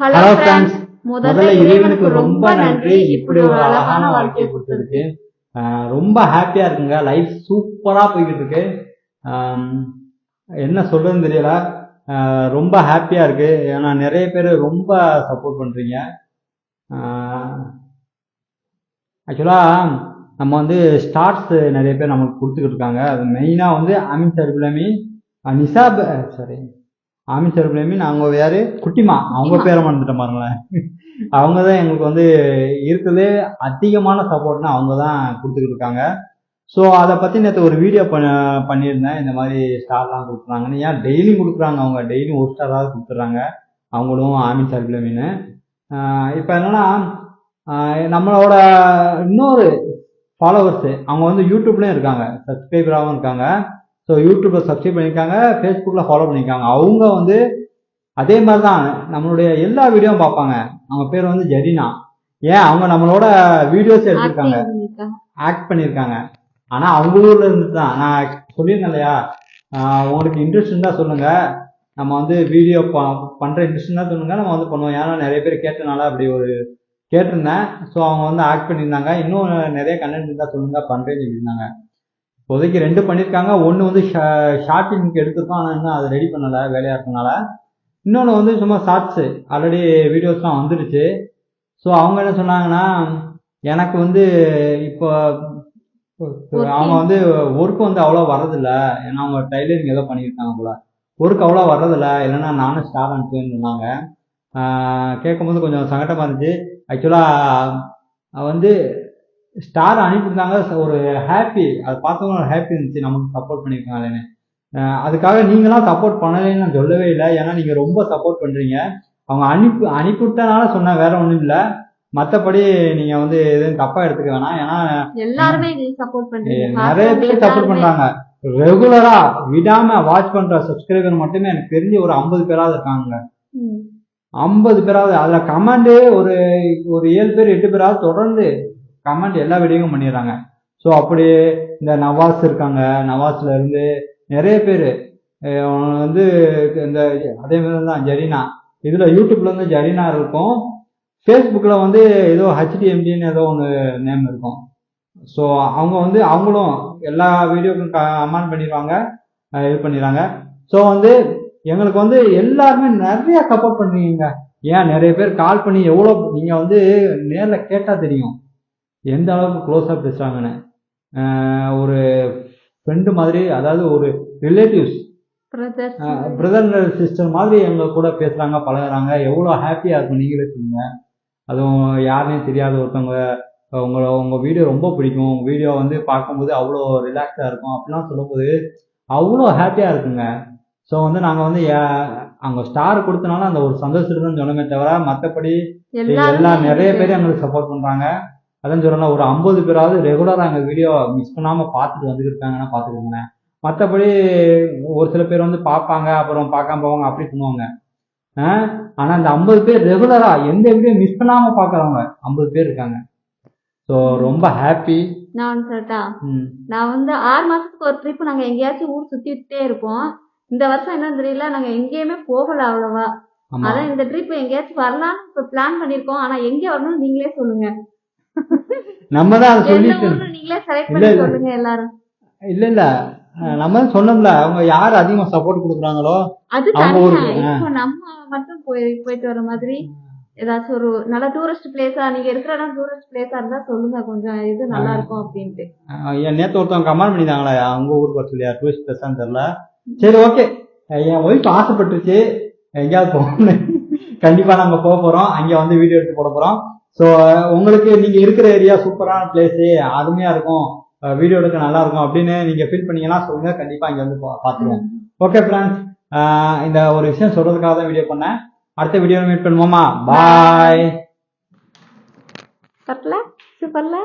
Hello friends முதல்ல இறைவனுக்கு ரொம்ப நன்றி. இப்படி ஒரு அழகான வாழ்க்கையை கொடுத்ததுக்கு. ரொம்ப ஹாப்பியா இருக்குங்க. லைஃப் சூப்பரா போய்கிட்டு இருக்கு என்ன சொல்றதுன்னு தெரியல. ரொம்ப ஹாப்பியா இருக்கு. ஏன்னா நிறைய பேர் ரொம்ப சப்போர்ட் பண்றீங்க. ஆக்சுவலா நம்ம வந்து ஸ்டார்ஸ் நிறைய பேர் நமக்கு கொடுத்துக்கிட்டு இருக்காங்க. அது மெயினாக வந்து அமின் சர்பிலமி நிசாப் சாரி ஆமின் சர்பிலமி அவங்க யாரு? குட்டிமா. அவங்க பேரை மறந்துட்டேன் பாருங்களேன். அவங்க தான் எங்களுக்கு வந்து இருக்கிறதே அதிகமான சப்போர்ட்னா அவங்க தான் கொடுத்துக்கிட்டு இருக்காங்க. ஸோ அதை பற்றி நேற்று ஒரு வீடியோ பண்ண பண்ணியிருந்தேன். இந்த மாதிரி ஸ்டார்லாம் கொடுக்குறாங்கன்னு. ஏன்? டெய்லி கொடுக்குறாங்க அவங்க. டெய்லி ஒரு ஸ்டாராவது கொடுத்துட்றாங்க. அவங்களும் ஆமின் சர்பிலமின்னு இப்போ என்னன்னா நம்மளோட இன்னொரு ஃபாலோவர்ஸு அவங்க வந்து யூடியூப்லேயும் இருக்காங்க. சப்ஸ்கிரைபராகவும் இருக்காங்க. ஸோ யூடியூப்பில் சப்ஸ்கிரைப் பண்ணியிருக்காங்க ஃபேஸ்புக்கில் ஃபாலோ பண்ணியிருக்காங்க. அவங்க வந்து அதே மாதிரி தான் நம்மளுடைய எல்லா வீடியோவும் பார்ப்பாங்க. அவங்க பேர் வந்து ஜெரினா. ஏன்? அவங்க நம்மளோட வீடியோஸ் எடுத்திருக்காங்க. ஆக்ட் பண்ணியிருக்காங்க. ஆனால் அவங்க ஊர்ல இருந்து தான் நான் சொல்லியிருந்தேன் இல்லையா? உங்களுக்கு இன்ட்ரெஸ்ட் இருந்தால் சொல்லுங்க. நம்ம வந்து வீடியோ ப பண்ணுற இன்ட்ரெஸ்ட் இருந்தால் சொல்லுங்க. நம்ம வந்து பண்ணுவோம். ஏன்னா நிறைய பேர் கேட்டனால அப்படி ஒரு கேட்டிருந்தேன். ஸோ அவங்க வந்து ஆக்ட் பண்ணியிருந்தாங்க. இன்னும் நிறைய கண்டென்ட் இருந்தால் சொல்லுங்க. பண்ணுறேன்னு சொல்லியிருந்தாங்க. இப்போதைக்கு ரெண்டு பண்ணியிருக்காங்க ஒன்று வந்து ஷார்ட் ஃபிலிம்க்கு எடுத்திருக்கோம் ஆனால் இன்னும் அதை ரெடி பண்ணலை வேலையாக இருக்கனால இன்னொன்று வந்து சும்மா ஷார்ட்ஸு ஆல்ரெடி வீடியோஸ்லாம் வந்துடுச்சு ஸோ அவங்க என்ன சொன்னாங்கன்னா எனக்கு வந்து இப்போ அவங்க வந்து ஒர்க் வந்து அவ்வளோ வரதில்ல ஏன்னா அவங்க டைலரிங் ஏதோ பண்ணியிருக்காங்க போல. ஒர்க் அவ்வளோ வர்றதில்ல. இல்லைன்னா நானும் ஸ்டார் அனுப்புவேன்னு சொன்னாங்க. கேட்கும்போது கொஞ்சம் சங்கடமாக இருந்துச்சு. ஆக்சுவலாக வந்து ஸ்டார் அனுப்பியிருந்தாங்க ஒரு ஹாப்பி அதை பார்த்தவங்க ஒரு ஹாப்பி இருந்துச்சு நமக்கு சப்போர்ட் பண்ணியிருக்காங்களேன்னு. அதுக்காக நீங்களாம் சப்போர்ட் பண்ணலைன்னு நான் சொல்லவே இல்லை. ஏன்னா நீங்கள் ரொம்ப சப்போர்ட் பண்ணுறீங்க அவங்க அனுப்பி அனுப்பிவிட்டனால சொன்னேன் வேற ஒன்றும் இல்லை. மற்றபடி நீங்கள் வந்து எதுவும் தப்பாக எடுத்துக்க வேணாம். ஏன்னா எல்லாருமே சப்போர்ட் பண்றீங்க. நிறைய பேர் சப்போர்ட் பண்றாங்க. ரெகுலரா விடாம வாட்ச் பண்ற சப்ஸ்கிரைபர் மட்டுமே எனக்கு தெரிஞ்சு ஒரு ஐம்பது பேராவது இருக்காங்க. ஐம்பது பேராவது. அதுல கமெண்ட் ஒரு ஒரு ஏழு பேர் எட்டு பேராவது தொடர்ந்து கமெண்ட் எல்லா வீடியோவும் பண்ணிடுறாங்க. ஸோ அப்படி இந்த நவாஸ் இருக்காங்க. நவாஸ்ல இருந்து நிறைய பேர். வந்து இந்த அதே மாதிரி தான் ஜரீனா. இதில் யூடியூப்ல வந்து ஜரீனா இருக்கும். ஃபேஸ்புக்கில் வந்து ஏதோ ஹெச்டிஎம்டின்னு ஏதோ ஒன்று நேம் இருக்கும். ஸோ அவங்க வந்து அவங்களும் எல்லா வீடியோக்கும் கமெண்ட் பண்ணிடுவாங்க. இது பண்ணிடுறாங்க. ஸோ வந்து எங்களுக்கு வந்து எல்லாருமே நிறைய சப்போர்ட் பண்ணுவீங்க. ஏன்? நிறைய பேர் கால் பண்ணி எவ்வளோ நீங்கள் வந்து நேரில் கேட்டால் தெரியும். எந்த அளவுக்கு க்ளோஸாக பேசுகிறாங்கன்னு ஒரு ஃப்ரெண்டு மாதிரி அதாவது ஒரு ரிலேட்டிவ்ஸ். பிரதர் சிஸ்டர் மாதிரி எங்க கூட பேசுறாங்க பழகுறாங்க. எவ்வளோ ஹாப்பியா இருக்கும் நீங்களே சொல்லுங்க. அதுவும் யாருனே தெரியாத ஒருத்தவங்க உங்களை உங்க வீடியோ ரொம்ப பிடிக்கும். உங்க வீடியோ வந்து பார்க்கும்போது அவ்வளோ ரிலாக்ஸா இருக்கும். அப்படிலாம் சொல்லும்போது அவ்வளோ ஹாப்பியா இருக்குங்க. ஸோ வந்து நாங்கள் வந்து அங்க ஸ்டார் கொடுத்தனால அந்த ஒரு சந்தோஷத்துக்கு தான் சொன்னமே தவிர மற்றபடி எல்லாம் நிறைய பேர் எங்களுக்கு சப்போர்ட் பண்றாங்க. அதான் சொல்லலாம் ஒரு ஐம்பது பேராவது ரெகுலரா எங்க வீடியோ மிஸ் பண்ணாம பார்த்துட்டு வந்துட்டு இருக்காங்கன்னா பார்த்துக்கோங்களேன். மற்றபடி ஒரு சில பேர் வந்து பார்ப்பாங்க அப்புறம் பார்க்காம போவாங்க அப்படி பண்ணுவாங்க. ஆஹ் ஆனா அந்த ஐம்பது பேர் ரெகுலரா எந்த வீடியோ மிஸ் பண்ணாம பார்க்கறவங்க ஐம்பது பேர் இருக்காங்க. ஸோ ரொம்ப ஹாப்பி நான் சொல்லட்டா? நான் வந்து ஆறு மாசத்துக்கு ஒரு ட்ரிப் நாங்க எங்கேயாச்சும் ஊர் சுத்திட்டே இருப்போம். இந்த வருஷம் என்னன்னு தெரியல நாங்க எங்கேயுமே போகல அவ்வளவா. அதான் இந்த ட்ரிப் எங்கேயாச்சும் வரலாம்னு இப்ப பிளான் பண்ணிருக்கோம். ஆனா எங்க வரணும்னு நீங்களே சொல்லுங்க. நம்ம தான் அதை சொல்லிட்டு ஊர்னு நீங்களே செலக்ட் இல்ல, பண்ணி இல்ல. சொல்லுங்க எல்லாரும். இல்ல இல்ல. அஹ் நம்ம சொன்னோம்ல அவங்க யார் அதிகமா சப்போர்ட் கொடுக்குறாங்களோ அவங்க. இப்போ நம்ம மட்டும் போய் போயிட்டு வர மாதிரி ஏதாச்சும் ஒரு நல்ல டூரிஸ்ட் பிளேஸா நீங்க இருக்கிற இடம் டூரிஸ்ட் பிளேஸா இருந்தா சொல்லுங்க கொஞ்சம் இது நல்லா இருக்கும் அப்படின்ட்டு. நேத்து ஒருத்தவங்க கமெண்ட் பண்ணியிருந்தாங்களே அவங்க ஊருக்கு வர சொல்லியா டூரிஸ்ட் பிளேஸான்னு தெரியல. சரி ஓகே என் ஒய்ஃப் ஆசைப்பட்டுச்சு எங்கேயாவது போகணும் கண்டிப்பா நாங்க போக போறோம். அங்க வந்து வீடியோ எடுத்து போட போறோம். ஸோ உங்களுக்கு நீங்க இருக்கிற ஏரியா சூப்பரான பிளேஸ் அருமையா இருக்கும். வீடியோ எடுக்க நல்லா இருக்கும் அப்படின்னு நீங்க ஃபீல் பண்ணீங்கன்னா சொல்லுங்க. கண்டிப்பா இங்க வந்து பா- பாத்துருவோம். ஓகே ஃப்ரெண்ட்ஸ் இந்த ஒரு விஷயம் சொல்றதுக்காக தான் வீடியோ பண்ணேன். அடுத்த வீடியோ மீட் பண்ணுவோமா? பாய் சூப்பர்ல